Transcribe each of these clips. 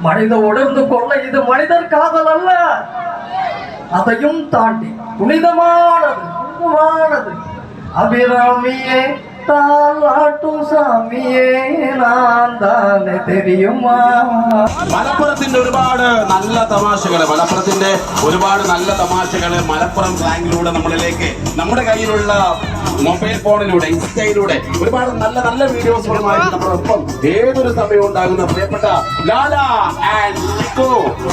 மனித உணர்ந்து கொள்ள இது மனிதர் காதல் அல்ல. அதையும் தாண்டி புனிதமானது புனிதமானது அபிராமியே താളാട്ടു സ്വാമിയെ നാന്താനെ തെരിയുമാ. മലപ്പുറത്തിന്റെ ഒരുപാട് നല്ല തമാശകൾ മലപ്പുറത്തിന്റെ ഒരുപാട് നല്ല തമാശകൾ മലപ്പുറം സ്ലാങ്ങിലൂടെ നമ്മളിലേക്ക് നമ്മുടെ കയ്യിലുള്ള മൊബൈൽ ഫോണിലൂടെ ഇൻസ്റ്റയിലൂടെ ഒരുപാട് നല്ല നല്ല വീഡിയോസുകളുമായി നമ്മളൊപ്പം ഏതൊരു സമയവും ഉണ്ടാകുന്ന പ്രിയപ്പെട്ട ലാലാ and ലിക്കോ.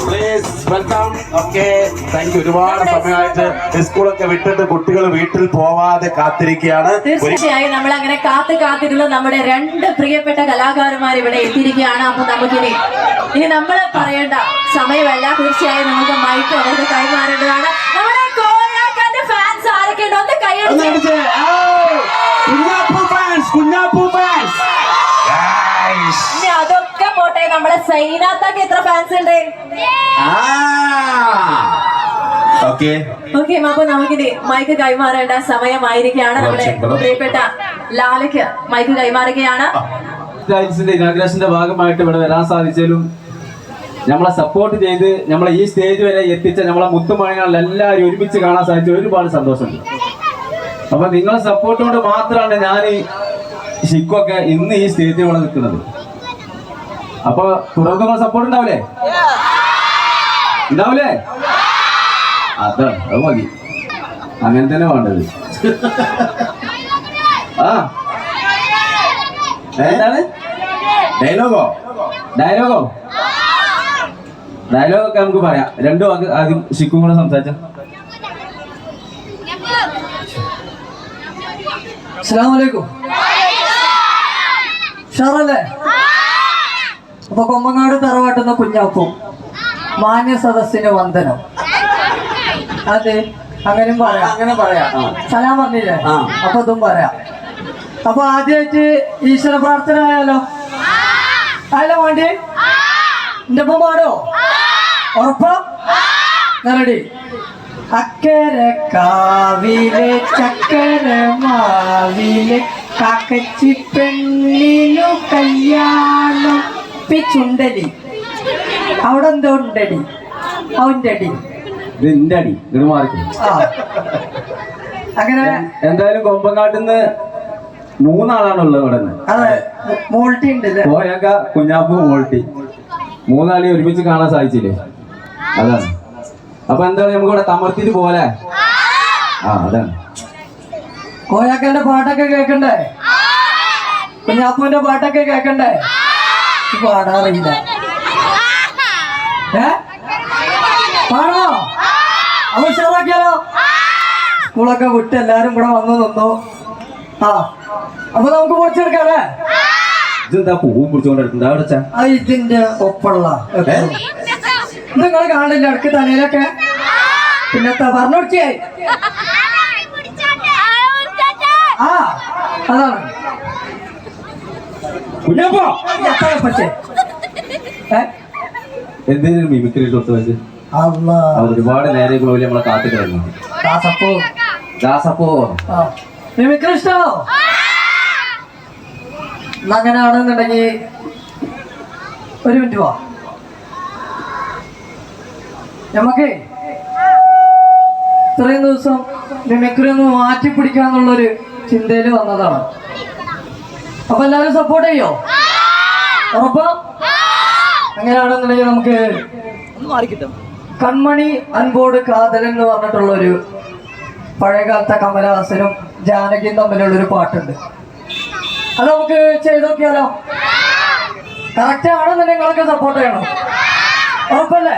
Please welcome okay thank you ഒരുപാട് സമയമായിട്ട് സ്കൂളൊക്കെ വിട്ടിട്ട് കുട്ടികൾ വീട്ടിൽ പോവാതെ കാത്തിരിക്കുകയാണ്. തീർച്ചയായും. നമ്മളെ അങ്ങനെ കാത്ത് കാത്തിരുന്ന നമ്മുടെ രണ്ട് പ്രിയപ്പെട്ട കലാകാരന്മാർ ഇവിടെ എത്തിയിരിക്കുകയാണ്. അപ്പൊ നമുക്കിനി ഇനി നമ്മൾ പറയേണ്ട സമയമല്ല. തീർച്ചയായും നമുക്ക് മൈക്ക് അവർക്ക് കൈമാറേണ്ടതാണ്. നമ്മുടെ കോഴക്കാന്റെ ഫാൻസ് ആരൊക്കെ ഉണ്ടോ ഒന്ന് കൈയടിച്ച് ഇനി അതൊക്കെ പോട്ടെ. നമ്മുടെ സൈനാത്താക്ക് എത്ര ഫാൻസ് ഉണ്ട്? Okay okay. അപ്പൊ നമുക്കിനി മൈക്ക് കൈമാറേണ്ട സമയമായിരിക്കുകയാണ്. നമ്മുടെ പ്രിയപ്പെട്ട ലാലയ്ക്ക് മൈക്ക് കൈമാറുകയാണ്. ടൈൽസിന്റെ ഇനാഗ്രേഷന്റെ ഭാഗമായിട്ട് ഇവിടെ വരാൻ സാധിച്ചാലും നമ്മളെ സപ്പോർട്ട് ചെയ്ത് നമ്മളെ ഈ സ്റ്റേജ് വരെ എത്തിച്ച നമ്മളെ മുത്തുമണികളിൽ എല്ലാവരും ഒരുമിച്ച് കാണാൻ സാധിച്ച ഒരുപാട് സന്തോഷമുണ്ട്. അപ്പൊ നിങ്ങളെ സപ്പോർട്ട് കൊണ്ട് മാത്രമാണ് ഞാൻ ഈ ഷിക്കൊക്കെ ഇന്ന് ഈ സ്റ്റേജിൽ ഇവിടെ നിൽക്കുന്നത്. അപ്പൊ തുടർന്ന് സപ്പോർട്ട് ഉണ്ടാവില്ലേ? ഉണ്ടാവില്ലേ? അത് മതി. അങ്ങനെ തന്നെ വേണ്ടത്. ആ. എന്താണ്? ഡയലോഗോ? ഡയലോഗോ? ഡയലോഗ് ഒക്കെ നമുക്ക് പറയാം. രണ്ടു വാക്ക് ആദ്യം ശിക്കും കൂടെ സംസാരിച്ച. ഷാറല്ലേ? അപ്പൊ കൊമ്പങ്ങാട് തറവാട്ടുന്ന കുഞ്ഞാക്കും മാന്യ സദസ്സിന് വന്ദനം. അതെ അങ്ങനെ പറയാം. അങ്ങനെ പറയാം. സലാം പറഞ്ഞില്ലേ. അപ്പൊ അതും പറയാം. അപ്പൊ ആദ്യമായിട്ട് ഈശ്വര പ്രാർത്ഥന ആയാലോ? ആയാലോ വേണ്ടി എന്റെ ഒപ്പം പാടോ? ഉറപ്പാ? റെഡി അക്കരെ കാവിലെ ചക്കര മാവിലെ കാക്കച്ചി പെണ്ണിനു കല്യാണം പിച്ചുണ്ടടി അവിടെ എന്തോ ഉണ്ടടി? അവന്റെ അടി. ഇത് എന്റെ അടി. ഇത് മാറിക്കും അങ്ങനെ എന്തായാലും കൊമ്പങ്കാട്ടിന്ന് മൂന്നാളാണുള്ളത് ഇവിടെ നിന്ന്. അതെ. മോൾട്ടി ഉണ്ട് അല്ലേ പോയാക്ക കുഞ്ഞാപ്പു മോൾട്ടി. മൂന്നാളി ഒരുമിച്ച് കാണാൻ സാധിച്ചില്ലേ? അതാണ്. അപ്പൊ എന്താണ് നമുക്ക് ഇവിടെ തമർത്തിട്ട് പോലെ ആ അതാണ്. കോയാക്കന്റെ പാട്ടൊക്കെ കേക്കണ്ടേ? കുഞ്ഞാപ്പുവിന്റെ പാട്ടൊക്കെ കേക്കണ്ടേ? പാടാറില്ല. സ്കൂളൊക്കെ വിട്ട് എല്ലാരും കൂടെ വന്നു നിന്നു? ആ. അപ്പൊ നമുക്ക് പൊളിച്ചെടുക്കാല്ലേ ഇതെന്താ പൂവും പിടിച്ചോണ്ട് എടുക്കുന്നത് അവിടെ ഇതിന്റെ ഒപ്പുള്ള നിങ്ങൾ നിങ്ങൾ കാണില്ല ഇടയ്ക്ക് തലയിലൊക്കെ? പിന്നെ പറഞ്ഞോടിച്ചായി ആ അതാണ്. കുഞ്ഞാപ്പോ? മിമിക്രി ഒരുപാട് നേരെ നമ്മളെ കാത്തു കിടന്നു ദാസപ്പോ. പോ മിമിക്രി ഇഷ്ടാണോ എന്നാ അങ്ങനെയാണെന്നുണ്ടെങ്കിൽ ഒരു മിനിറ്റ് വാ. നമുക്ക് ഇത്രയും ദിവസം മിമിക്രി ഒന്ന് മാറ്റി പിടിക്കാന്നുള്ളൊരു ചിന്തയിൽ വന്നതാണ്. അപ്പൊ എല്ലാവരും സപ്പോർട്ട് ചെയ്യോ? ഉറപ്പാ? അങ്ങനെയാണെന്നുണ്ടെങ്കിൽ നമുക്ക് കൺമണി അൻപോട് കാതൽ എന്ന് പറഞ്ഞിട്ടുള്ള ഒരു പഴയകാലത്ത കമലഹാസനും ജാനകിയും തമ്മിലുള്ള ഒരു പാട്ടുണ്ട്. അത് നമുക്ക് ചെയ്ത് നോക്കിയാലോ? കറക്റ്റ് ആണെന്ന് നിങ്ങളൊക്കെ സപ്പോർട്ട് ചെയ്യണം. ഉറപ്പല്ലേ?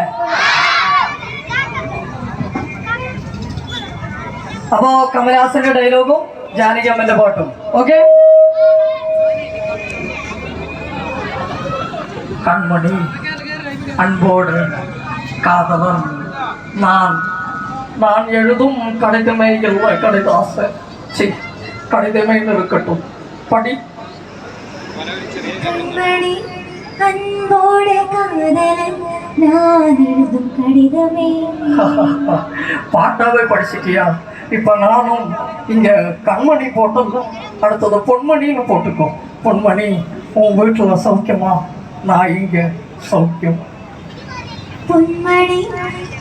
അപ്പോ കമലഹാസന്റെ ഡയലോഗും ജാനകി അമ്മന്റെ പാട്ടും. ഓക്കെ കൺമണി അൺബോർഡ് കാതവം നാൻ நான் எழுதும் கடிதமே இல்லை கடிதாச. சி கடிதமே இருக்கட்டும். படி. பாட்டாவே படிச்சிட்டியா? இப்ப நானும் இங்க கண்மணி போட்டதும் அடுத்தது பொன்மணின்னு போட்டுக்கோ. பொன்மணி உன் வீட்டுல சௌக்கியமா? நான் இங்க சௌக்கியம். പൊന്മണി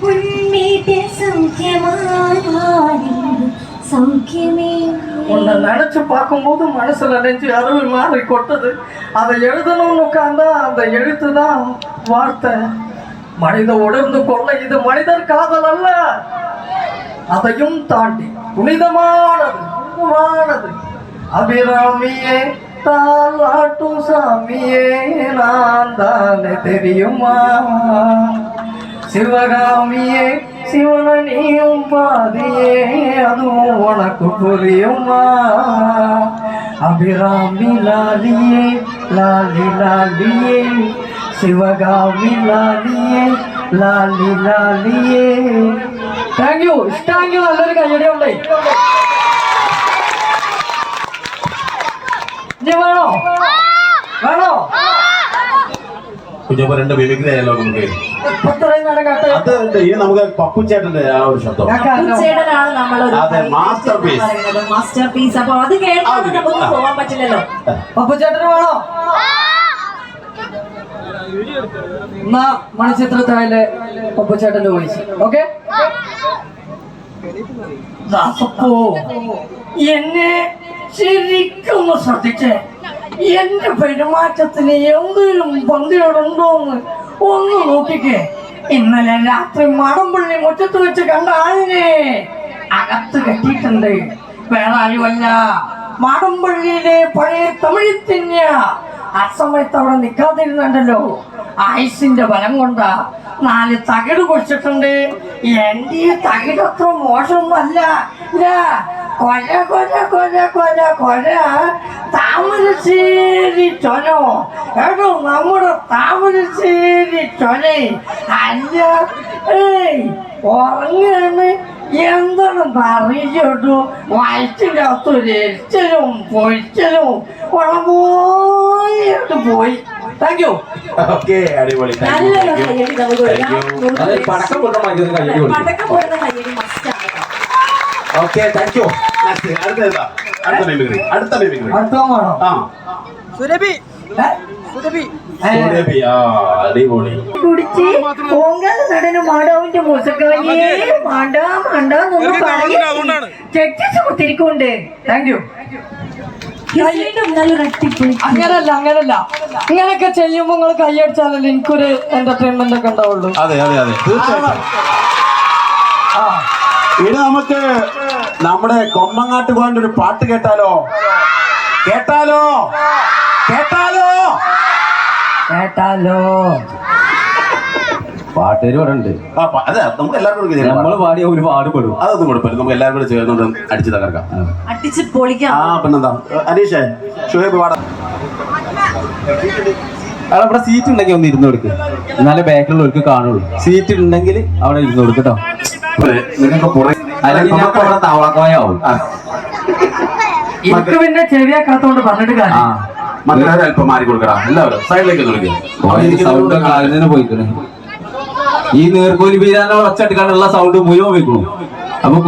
ഉൺമീട്ടിൽ സൗഖ്യമാനാരെങ്കിലും സൗഖ്യമേ உன்னை நினைச்சு பார்க்கும்போது மனசுல நெஞ்சு அருள் மாறி கொட்டது அதை எழுதணும்னு உட்கார்ந்தா அந்த எழுத்து தான் வார்த்தை மனித உணர்ந்து கொள்ள இது மனிதர் காதல் அல்ல அதையும் தாண்டி புனிதமானது புனிதமானது அபிராமியே பார்த்தால் ஆட்டும் சாமியே நான் தான் தெரியுமா? சிவகாமியே சிவனியும் பாதியே அதுவும் உனக்கு புரியுமா? அபிராமி லாலியே லாலி லாலியே சிவகாமி லாலியே லாலி லாலியே. థ్యాంక్ యూ ఇష్టాంగ్యూ అందరికీ అయ్యడే ഇനി വേണോ? വേണോ? കുഞ്ഞപ്പ രണ്ട് മിമിക്രി ആയല്ലോ നമുക്ക്? അത് ഉണ്ട്. ഇനി നമുക്ക് പപ്പുച്ചേട്ടന്റെ ആ ഒരു ശബ്ദം. ചേട്ടനാണ് നമ്മൾ അതെ, masterpiece. മാസ്റ്റർ പീസ് അപ്പൊ അത് കേൾക്കാതെ നമുക്ക് പോകാൻ പറ്റില്ലല്ലോ. പപ്പുച്ചേട്ടന് വേണോ? എന്നാ മണിച്ചിത്രത്താഴിലെ പപ്പുച്ചേട്ടന്റെ വോയിസ്. ഓക്കെ? എന്നെ ശരിക്കും ശ്രദ്ധിച്ചേ. എന്റെ പെരുമാറ്റത്തിന് എന്തെങ്കിലും പന്തിയോടുണ്ടോന്ന് ഒന്ന് നോക്കിക്കേ. ഇന്നലെ രാത്രി മടംപള്ളി മുറ്റത്ത് വെച്ച് കണ്ട ആളിനെ അകത്ത് കെട്ടിയിട്ടുണ്ട്. വേറെ ആരുമല്ല. പഴയ തമിഴത്തിന്യ ആ സമയത്ത് അവിടെ നിൽക്കാതിരുന്നുണ്ടല്ലോ. ആയുസിന്റെ ബലം കൊണ്ടാ നാല് തകിട് പൊടിച്ചിട്ടുണ്ട്. എന്റെ തകിടത്ര മോശമൊന്നുമല്ല. കൊല കൊല കൊല കൊല കൊല. താമരശ്ശേരി ചൊലോ എടോ നമ്മുടെ താമരശ്ശേരി ചൊലേ അല്ല ഏയ് ഉറങ്ങാണ് എന്താണെന്ന് അറിയിച്ചോട്ടു വയറ്റിന്റെ അകത്ത് എരിച്ചലും പൊഴിച്ചലും ഉളമ്പോയിട്ട് പോയി. താങ്ക് യു ഓക്കെ അടിപൊളി. പടക്കം ഒന്ന് പടക്കം കയ്യടി മസ്റ്റാണ് ഓക്കെ താങ്ക് യു Next, അടുത്ത ഏതാ? അടുത്ത മിമിക്രി അടുത്ത മിമിക്രി അടുത്ത വേണോ? ആ. ഏ? ഏ? സുരഭി, ആ അടിപൊളി. കുടിച്ച് ഓങ്കാല നടന് മാടാവിന്റെ മുസക്കായേ മാണ്ട മാണ്ടെന്നൊന്നും പറയും ചെട്ടിച്ച് കുത്തിരിക്കൊണ്ട് താങ്ക് യു വീണ്ടും നല്ലൊരു അട്ടിപ്പൊളി അങ്ങനല്ല അങ്ങനല്ല. ഇങ്ങനെയൊക്കെ ചെയ്യുമ്പോൾ നിങ്ങൾ കൈയടിച്ചാലല്ലേ എനിക്കൊരു എന്റർടൈൻമെന്റ് ഒക്കെ ഉണ്ടാവുള്ളൂ. അതെ അതെ അതെ. തീർച്ചയായിട്ടും. നമുക്ക് നമ്മുടെ കൊമ്മങ്ങാട്ട് പോകാൻ ഒരു പാട്ട് കേട്ടാലോ? കേട്ടാലോ? കേട്ടാലോ? കേട്ടാലോ. പാട്ടുകാർ പറയണ്ട്. ആ, അതെ നമുക്ക് എല്ലാവർക്കും നമ്മൾ പാടിയ പാടിയ ഒരുപാട് പെടും. അതൊന്നും കൊടുപ്പില്ല നമുക്ക് എല്ലാവരും കൂടെ ചേർന്നുകൊണ്ട് അടിച്ചു തകർക്കാം. അടിച്ച് പൊളിക്കാം. ആ പിന്നെന്താ? അനീഷേ ഷുഹേബ് പാടാം. അവിടെ ഇവിടെ സീറ്റ് ഉണ്ടെങ്കിൽ ഒന്ന് ഇരുന്ന് കൊടുക്ക്. എന്നാലേ ബാക്കിലുള്ളവർക്ക് കാണുള്ളൂ. സീറ്റ് ഉണ്ടെങ്കിൽ അവിടെ ഇരുന്ന് കൊടുക്കട്ടോ കേട്ടോ നിങ്ങൾക്ക് പുറകെ അല്ലെങ്കിൽ തവളക്കോയാവും. എനിക്ക് പിന്നെ ചെവിയാക്കാത്തോണ്ട് പറഞ്ഞിട്ട് ആ. കാര്യം മറ്റൊരു അല്പം മാറി കൊടുക്കടാ. എല്ലാവരും സൈഡിലേക്ക് പോയിക്കണ്. ഈ നീർക്കോലി ബീരാനെ ഒച്ചട്ടിക്കാണ്ടുള്ള സൗണ്ട് മുഴുവൻ വെക്കണു അപ്പൊ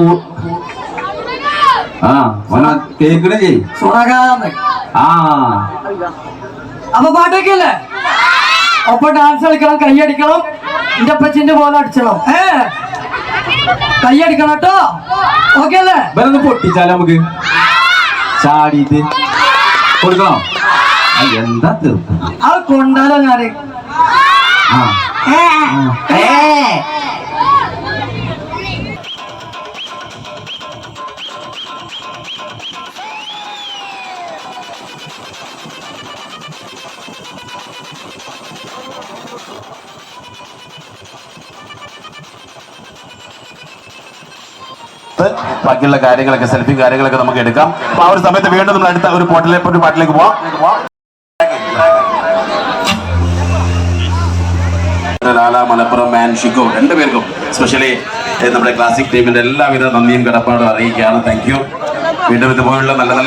ആ ഓന കേക്കണേ ചെയ് ആ. അപ്പൊ പാട്ടൊക്കെയല്ലേ ഒപ്പം ഡാൻസ് കളിക്കണം കൈയടിക്കണം എന്റെ അപ്പച്ചിന്റെ പോലെ അടിച്ചണം. ഏ? കൈയടിക്കണം കേട്ടോ. ഓക്കെ അല്ലേ? വേറെ പൊട്ടിച്ചാലോ നമുക്ക്? ചാടിയിട്ട്. കൊടുക്കണോ? എന്താ തീർക്കും ആ കൊണ്ടാലോ ഞാൻ. ആ. ബാക്കിയുള്ള കാര്യങ്ങളൊക്കെ സെൽഫി കാര്യങ്ങളൊക്കെ നമുക്ക് എടുക്കാം. അപ്പൊ ആ ഒരു സമയത്ത് വീണ്ടും നമ്മൾ അടുത്ത ഒരു പോട്ടിലെ ഒരു പാട്ടിലേക്ക് പോവാം. മലപ്പുറം മാൻ ഷിക്കോ രണ്ടുപേർക്കും സ്പെഷ്യലി നമ്മുടെ ക്ലാസിക് ടീമിന്റെ എല്ലാവിധ നന്ദിയും കടപ്പാടും അറിയിക്കുകയാണ്. താങ്ക് യു വീണ്ടും ഇതുപോലുള്ള നല്ല നല്ല